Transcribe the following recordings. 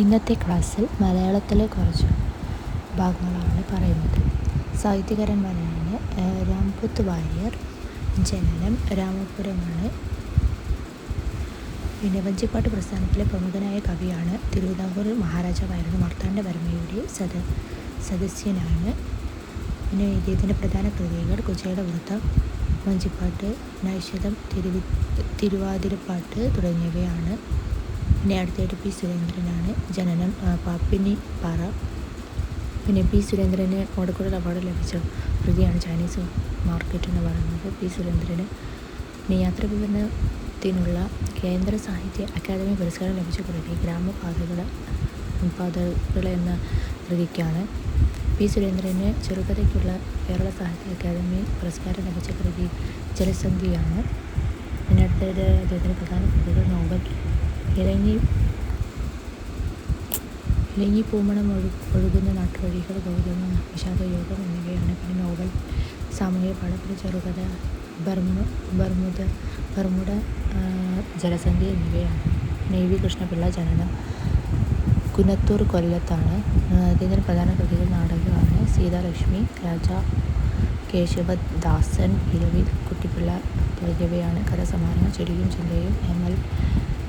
ഇന്നത്തെ ക്ലാസ്സിൽ മലയാളത്തിലെ കുറച്ച് ഭാഗങ്ങളാണ് പറയുന്നത്. സാഹിത്യകാരന്മാരാണ് രാംപുത്ത് വാര്യർ ജനനം രാമപുരമാണ്. പിന്നെ വഞ്ചിപ്പാട്ട് പ്രസ്ഥാനത്തിലെ പ്രമുഖനായ കവിയാണ് തിരുവിതാംകൂർ മഹാരാജാവായിരുന്ന മാർത്താണ്ഡവർമ്മയുടെ സദ സദസ്യനാണ്. പിന്നെ ഇദ്ദേഹത്തിന്റെ പ്രധാന കൃതികൾ കുചേലവൃത്തം വഞ്ചിപ്പാട്ട് നൈഷതം തിരുവി തിരുവാതിരപ്പാട്ട് തുടങ്ങിയവയാണ്. പിന്നെ അടുത്തായിട്ട് പി സുരേന്ദ്രനാണ്. ജനനം പാപ്പിനി പാറ. പിന്നെ പി സുരേന്ദ്രന് ഓടക്കുഴൽ അവാർഡ് ലഭിച്ച കൃതിയാണ് ചൈനീസ് മാർക്കറ്റ് എന്ന് പറയുന്നത് പി സുരേന്ദ്രന്. പിന്നെ യാത്ര വിവരണത്തിനുള്ള കേന്ദ്ര സാഹിത്യ അക്കാദമി പുരസ്കാരം ലഭിച്ച കൃതി ഗ്രാമപാതകൾ പാതകൾ എന്ന കൃതിക്കാണ് പി സുരേന്ദ്രന് ചെറുകഥയ്ക്കുള്ള കേരള സാഹിത്യ അക്കാദമി പുരസ്കാരം ലഭിച്ച കൃതി ജലസന്ധിയാണ്. പിന്നെ അടുത്തത് അദ്ദേഹത്തിന്റെ പ്രധാന കൃതികൾ നോവൽ ഇറങ്ങി ഇലങ്ങി പൂമണം ഒഴു ഒഴുകുന്ന നാട്ടുവഴികൾ ഗൗതമം വിഷാദയോഗം എന്നിവയാണ്. പിന്നെ നോവൽ സാമൂഹിക പാഠത്തിൽ ചെറുകഥ ബർമു ബർമുദ ബർമുഡ ജലസന്ധി എന്നിവയാണ്. നേവി കൃഷ്ണപിള്ള ജനനം കുന്നത്തൂർ കൊല്ലത്താണ്. അദ്ദേഹത്തിന്റെ പ്രധാന കൃതികൾ നാടകമാണ്. സീതാലക്ഷ്മി രാജ കേശവദാസൻ ഇരവിൽ കുട്ടിപ്പിള്ള തുടങ്ങിയവയാണ് കഥാസമാഹാരങ്ങൾ ചെടിയും ചിന്തയും M L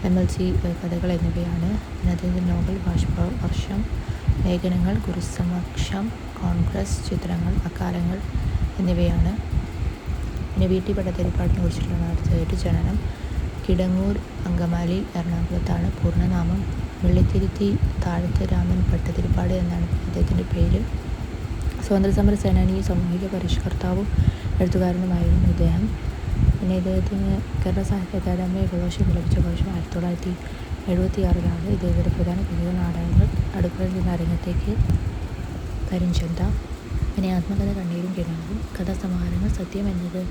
M L C കഥകൾ എന്നിവയാണ്. പിന്നെ അദ്ദേഹത്തിന്റെ ബാഷ്പ വർഷം ലേഖനങ്ങൾ ഗുരുസമക്ഷം കോൺഗ്രസ് ചിത്രങ്ങൾ അക്കാലങ്ങൾ എന്നിവയാണ്. പിന്നെ വീട്ടി പട്ടത്തിരിപ്പാട്ടിനെ കുറിച്ചിട്ടുള്ള അടുത്തതായിട്ട് ജനനം. കിടങ്ങൂർ അങ്കമാലി എറണാകുളത്താണ്. പൂർണനാമം വെള്ളിത്തിരുത്തി താഴത്ത് രാമൻ പട്ടതിരിപ്പാട് എന്നാണ് അദ്ദേഹത്തിന്റെ പേര്. സ്വാതന്ത്ര്യസമര സേനാനിയും സാമൂഹിക പരിഷ്കർത്താവും എഴുത്തുകാരനുമായിരുന്നു ഇദ്ദേഹം. പിന്നെ ഇദ്ദേഹത്തിന് കേരള സാഹിത്യ അക്കാദമി ഫെലോഷിപ്പ് ലഭിച്ച വർഷം ആയിരത്തി തൊള്ളായിരത്തി എഴുപത്തി ആറിലാണ് ഇദ്ദേഹത്തിന്റെ പ്രധാന കൃതികൾ നാടകങ്ങൾ അടുക്കളയിൽ നിന്ന് അരങ്ങത്തേക്ക് കരിഞ്ചന്ത പിന്നെ ആത്മകഥ കണ്ണീരും കിണറും കഥാസമാഹാരങ്ങൾ സത്യം എന്നത്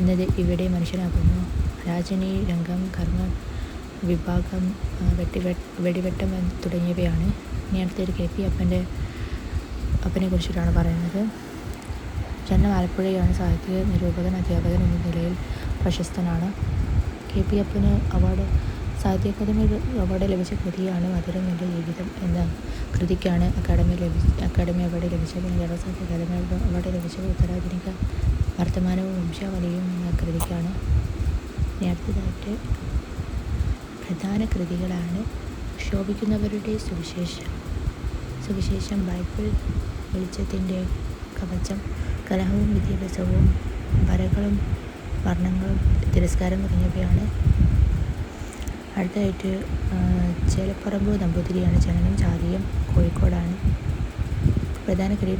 എന്നത് ഇവിടെ മനുഷ്യനാകുന്നു രാജനി രംഗം കർമ്മ വിഭാഗം വെട്ടിവെ വെടിവെട്ടം തുടങ്ങിയവയാണ്. ഇനി അടുത്തൊരു കെ പി അപ്പന്റെ അപ്പനെ കുറിച്ചിട്ടാണ് പറയുന്നത്. ജനനം ആലപ്പുഴയാണ് സാഹിത്യ നിരൂപകൻ അധ്യാപകൻ എന്ന നിലയിൽ പ്രശസ്തനാണ്. കെ പി അപ്പന് അവാർഡ് സാഹിത്യ അക്കാദമി അവാർഡ് ലഭിച്ച കൃതിയാണ് മധുരം എന്റെ ജീവിതം എന്ന കൃതിക്കാണ് അക്കാദമി ലഭിച്ച അക്കാദമി അവാർഡ് ലഭിച്ചത് കേരള സാഹിത്യ അക്കാദമി അവാർഡ് ലഭിച്ചത് ഉത്തരാധുനിക വർത്തമാനവും വംശാവലിയും എന്ന കൃതിക്കാണ്. ഇനി അടുത്തതായിട്ട് പ്രധാന കൃതികളാണ് ക്ഷോഭിക്കുന്നവരുടെ സുവിശേഷം. സുവിശേഷം ബൈബിൾ വെളിച്ചത്തിന്റെ കവചം കലഹവും വിദ്യാഭ്യാസവും വരകളും വർണങ്ങളും തിരസ്കാരം തുടങ്ങിയവയാണ്. അടുത്തതായിട്ട് ചേലപ്പറമ്പ് നമ്പൂതിരിയാണ് ജനനം ചാലിയം കോഴിക്കോടാണ്. പ്രധാന കൃതി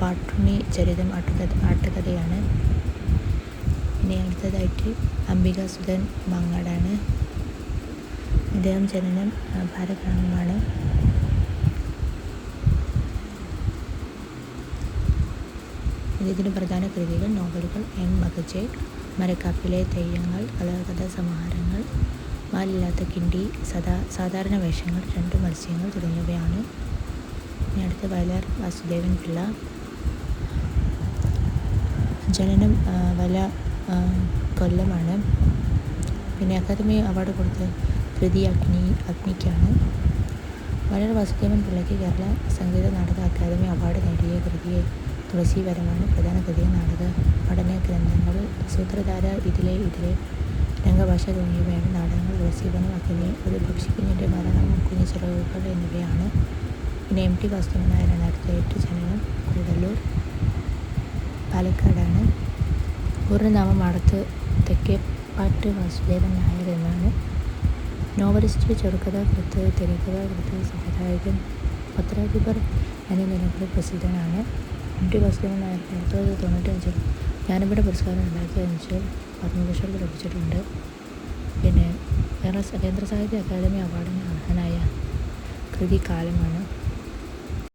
പാട്ടുണ്ണി ചരിതം ആട്ടുകഥ ആട്ടുകഥയാണ്. ഇനി അടുത്തതായിട്ട് അംബികാസുധൻ മാങ്ങാടാണ്. ഇദ്ദേഹം ജനനം ഭാരഗ്രാമമാണ് ഇദ്ദേഹത്തിന്റെ പ്രധാന കൃതികൾ നോവലുകൾ എം. മകജെ മരക്കാപ്പിലെ തെയ്യങ്ങൾ കഥാകഥാ സമാഹാരങ്ങൾ മാലില്ലാത്ത കിണ്ടി സദാ സാധാരണ വേഷങ്ങൾ രണ്ട് മത്സ്യങ്ങൾ തുടങ്ങിയവയാണ്. ഇനി അടുത്ത വയലാർ വാസുദേവൻ പിള്ള. ജനനം വല കൊല്ലമാണ്. പിന്നെ അക്കാദമി അവാർഡ് കൊടുത്ത കൃതി അഗ്നി അഗ്നിക്കാണ്. വയലാർ വാസുദേവൻ പിള്ളയ്ക്ക് കേരള സംഗീത നാടക അക്കാദമി അവാർഡ് നേടിയ കൃതിയെ തുളസീവരമാണ് പ്രധാന കൃതി നാടക പഠന ഗ്രന്ഥങ്ങൾ. സൂത്രധാര ഇതിലെ ഇതിലെ രംഗഭാഷ തുടങ്ങിയവയാണ് നാടകങ്ങൾ തുളസീവനം അഗ്നി ഒരു പക്ഷിക്കുഞ്ഞിന്റെ മരണം കുഞ്ഞു ചിറകുകൾ എന്നിവയാണ്. പിന്നെ എം ടി വാസുദേവൻ രണ്ടായിരത്തി എട്ട് ജനനം കൂടല്ലൂർ പാലക്കാടാണ്. പൂർണനാമം അടുത്ത് തെക്കേപ്പാട്ട് വാസുദേവൻ നായർ എന്നാണ്. നോവലിസ്റ്റ് ചെറുകഥ കൃത്ത് തിരക്കഥ കൃത്ത് സംവിധായകൻ പത്രാധിപർ എന്ന നിലകളിൽ പ്രസിദ്ധനാണ്. വാസുദേവൻ നായർ ആയിരത്തി തൊള്ളായിരത്തി തൊണ്ണൂറ്റി അഞ്ചിൽ ജ്ഞാനപീഠ പുരസ്കാരം രണ്ടായിരത്തി അഞ്ചിൽ പത്മഭൂഷൺ ലഭിച്ചിട്ടുണ്ട്. പിന്നെ കേരള കേന്ദ്ര സാഹിത്യ അക്കാദമി അവാർഡിന് അർഹനായ കൃതി കാലമാണ്.